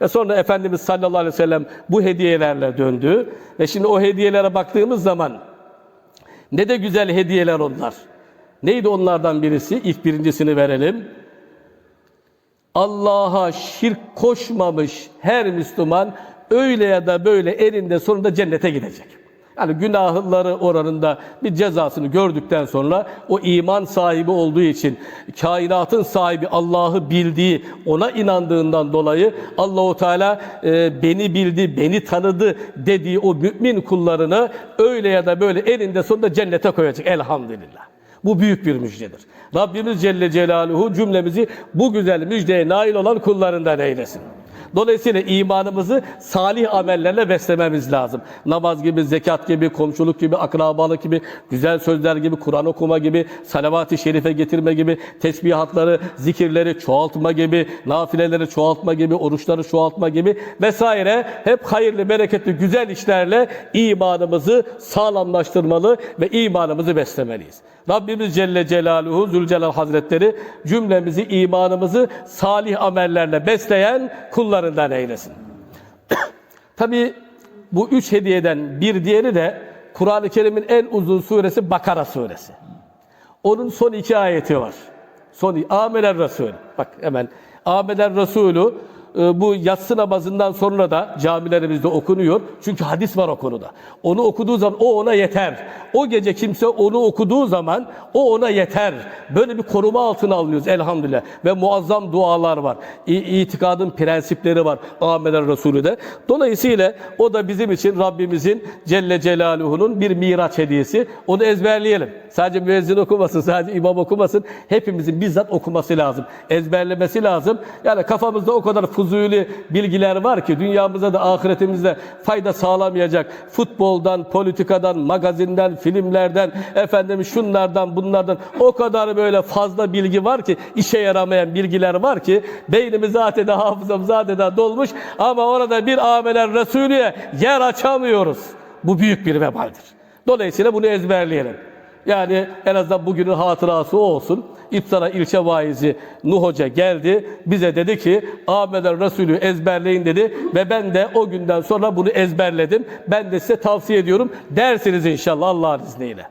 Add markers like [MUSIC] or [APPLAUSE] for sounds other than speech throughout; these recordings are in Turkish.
Ve sonra Efendimiz sallallahu aleyhi ve sellem bu hediyelerle döndü. Ve şimdi o hediyelere baktığımız zaman ne de güzel hediyeler onlar. Neydi onlardan birisi? İlk birincisini verelim. Allah'a şirk koşmamış her Müslüman öyle ya da böyle elinde sonunda cennete gidecek. Yani günahları oranında bir cezasını gördükten sonra o iman sahibi olduğu için kainatın sahibi Allah'ı bildiği, ona inandığından dolayı Allahu Teala e, beni bildi, beni tanıdı dediği o mümin kullarını öyle ya da böyle elinde sonunda cennete koyacak elhamdülillah. Bu büyük bir müjdedir. Rabbimiz Celle Celaluhu cümlemizi bu güzel müjdeye nail olan kullarından eylesin. Dolayısıyla imanımızı salih amellerle beslememiz lazım. Namaz gibi, zekat gibi, komşuluk gibi, akrabalık gibi, güzel sözler gibi, Kur'an okuma gibi, salavat-ı şerife getirme gibi, tesbihatları, zikirleri çoğaltma gibi, nafileleri çoğaltma gibi, oruçları çoğaltma gibi vesaire hep hayırlı, bereketli, güzel işlerle imanımızı sağlamlaştırmalı ve imanımızı beslemeliyiz. Rabbimiz Celle Celaluhu Zülcelal Hazretleri cümlemizi, imanımızı salih amellerle besleyen kullarından eylesin. [COUGHS] Tabi bu üç hediyeden bir diğeri de Kur'an-ı Kerim'in en uzun suresi Bakara suresi. Onun son iki ayeti var. Son Ameler Resulü. Bak hemen Ameler Resulü bu yatsı namazından sonra da camilerimizde okunuyor. Çünkü hadis var o konuda. Onu okuduğu zaman o ona yeter. O gece kimse onu okuduğu zaman o ona yeter. Böyle bir koruma altına alıyoruz elhamdülillah. Ve muazzam dualar var. İtikadın prensipleri var Ameler Resulü'de. Dolayısıyla o da bizim için Rabbimizin Celle Celaluhu'nun bir miraç hediyesi. Onu ezberleyelim. Sadece müezzin okumasın, sadece imam okumasın. Hepimizin bizzat okuması lazım. Ezberlemesi lazım. Yani kafamızda o kadar fuzuli bilgiler var ki dünyamıza da ahiretimizde fayda sağlamayacak. Futboldan, politikadan, magazinden, filmlerden, efendim şunlardan, bunlardan o kadar böyle fazla bilgi var ki işe yaramayan bilgiler var ki beynimiz zaten de hafızamız zaten de dolmuş ama orada bir ameler Resulü'ye yer açamıyoruz. Bu büyük bir vebaldir. Dolayısıyla bunu ezberleyelim. Yani en azından bugünün hatırası o olsun. İpsala ilçe vaizi Nuh Hoca geldi. Bize dedi ki Ahmet'in Resulü ezberleyin dedi. Ve ben de o günden sonra bunu ezberledim. Ben de size tavsiye ediyorum. Dersiniz inşallah Allah'ın izniyle.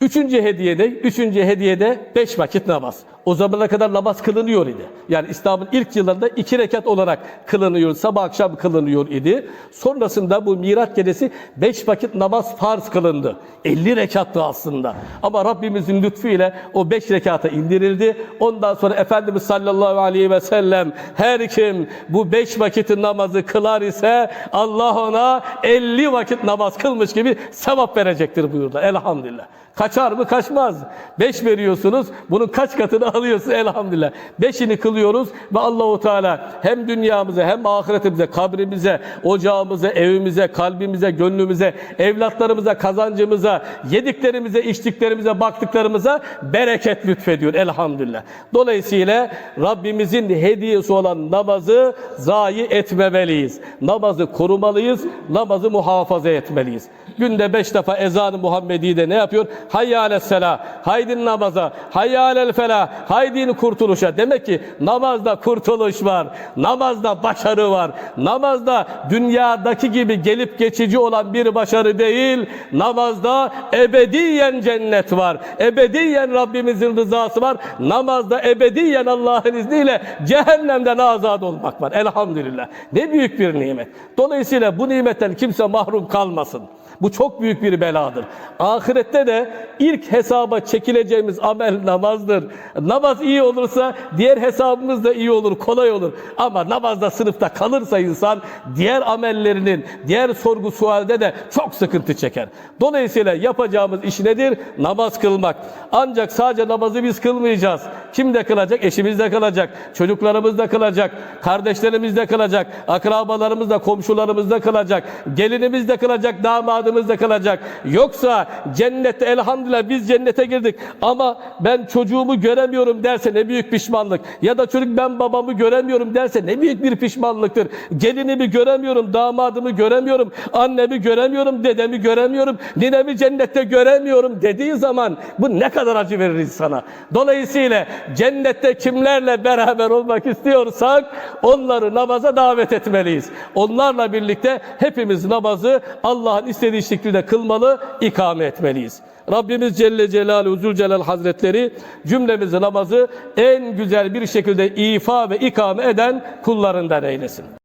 Üçüncü hediye ne? Üçüncü hediyede beş vakit namaz. O zamana kadar namaz kılınıyor idi. Yani İslam'ın ilk yıllarında iki rekat olarak kılınıyor, sabah akşam kılınıyor idi. Sonrasında bu Miraç gecesi beş vakit namaz farz kılındı. 50 rekattı aslında. Ama Rabbimizin lütfuyla o beş rekata indirildi. Ondan sonra Efendimiz sallallahu aleyhi ve sellem her kim bu beş vakitin namazı kılar ise Allah ona 50 vakit namaz kılmış gibi sevap verecektir buyurdu. Elhamdülillah. Kaçar mı? Kaçmaz. Beş veriyorsunuz. Bunun kaç katını alıyorsun elhamdülillah. Beşini kılıyoruz ve Allahu Teala hem dünyamıza hem ahiretimize, kabrimize, ocağımıza, evimize, kalbimize, gönlümüze, evlatlarımıza, kazancımıza, yediklerimize, içtiklerimize, baktıklarımıza bereket lütfediyor elhamdülillah. Dolayısıyla Rabbimizin hediyesi olan namazı zayi etmemeliyiz. Namazı korumalıyız, namazı muhafaza etmeliyiz. Günde beş defa ezan-ı Muhammedi de ne yapıyor? Hayyâle sela, haydin namaza, hayyâlel felah, haydin kurtuluşa. Demek ki namazda kurtuluş var, namazda başarı var, namazda dünyadaki gibi gelip geçici olan bir başarı değil, namazda ebediyen cennet var, ebediyen Rabbimizin rızası var, namazda ebediyen Allah'ın izniyle cehennemden azad olmak var. Elhamdülillah. Ne büyük bir nimet. Dolayısıyla bu nimetten kimse mahrum kalmasın. Bu çok büyük bir beladır. Ahirette de ilk hesaba çekileceğimiz amel namazdır. Namaz iyi olursa diğer hesabımız da iyi olur, kolay olur. Ama namazda sınıfta kalırsa insan diğer amellerinin, diğer sorgu sualde de çok sıkıntı çeker. Dolayısıyla yapacağımız iş nedir? Namaz kılmak. Ancak sadece namazı biz kılmayacağız. Kim de kılacak? Eşimiz de kılacak, çocuklarımız da kılacak, kardeşlerimiz de kılacak, akrabalarımız da, komşularımız da kılacak, gelinimiz de kılacak, damadımız da kılacak. Yoksa cennette elhamdülillah biz cennete girdik ama ben çocuğumu göremiyorum göremiyorum derse ne büyük pişmanlık. Ya da çocuk ben babamı göremiyorum derse ne büyük bir pişmanlıktır. Gelinimi göremiyorum, damadımı göremiyorum, annemi göremiyorum, dedemi göremiyorum, ninemi cennette göremiyorum dediği zaman bu ne kadar acı verir insana. Dolayısıyla cennette kimlerle beraber olmak istiyorsak onları namaza davet etmeliyiz. Onlarla birlikte hepimiz namazı Allah'ın istediği şekilde kılmalı, ikame etmeliyiz. Rabbimiz Celle Celaluhu Zülcelal Hazretleri cümlemizi namazı en güzel bir şekilde ifa ve ikame eden kullarından eylesin.